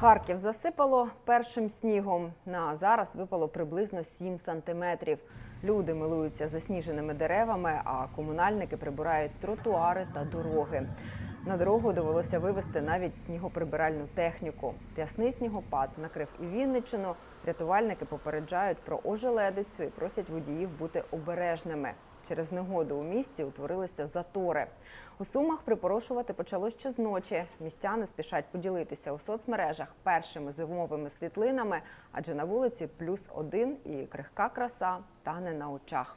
Харків засипало першим снігом. На зараз випало приблизно 7 сантиметрів. Люди милуються засніженими деревами, а комунальники прибирають тротуари та дороги. На дорогу довелося вивезти навіть снігоприбиральну техніку. П'ясний снігопад накрив і Вінничину. Рятувальники попереджають про ожеледицю і просять водіїв бути обережними. Через негоду у місті утворилися затори. У Сумах припорошувати почало ще з ночі. Містяни спішать поділитися у соцмережах першими зимовими світлинами, адже на вулиці плюс один і крихка краса тане на очах.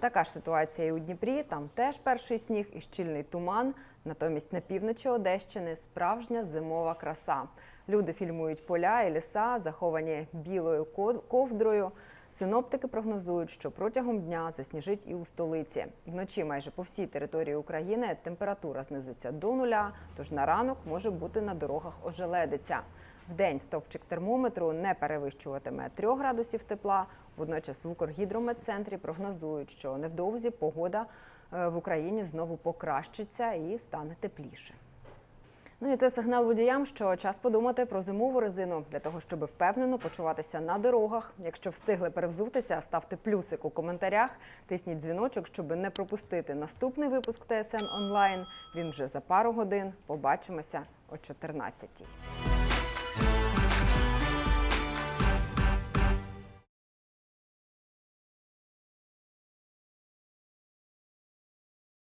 Така ж ситуація і у Дніпрі. Там теж перший сніг і щільний туман. Натомість на півночі Одещини справжня зимова краса. Люди фільмують поля і ліса, заховані білою ко- ковдрою. Синоптики прогнозують, що протягом дня засніжить і у столиці. Вночі майже по всій території України температура знизиться до нуля, тож на ранок може бути на дорогах ожеледиця. Вдень стовпчик термометру не перевищуватиме 3 градусів тепла. Водночас в Укргідрометцентрі прогнозують, що невдовзі погода е, в Україні знову покращиться і стане тепліше. Ну і це сигнал водіям, що час подумати про зимову резину для того, щоб впевнено почуватися на дорогах. Якщо встигли перевзутися, ставте плюсик у коментарях, тисніть дзвіночок, щоб не пропустити наступний випуск ТСН онлайн. Він вже за пару годин. Побачимося о 14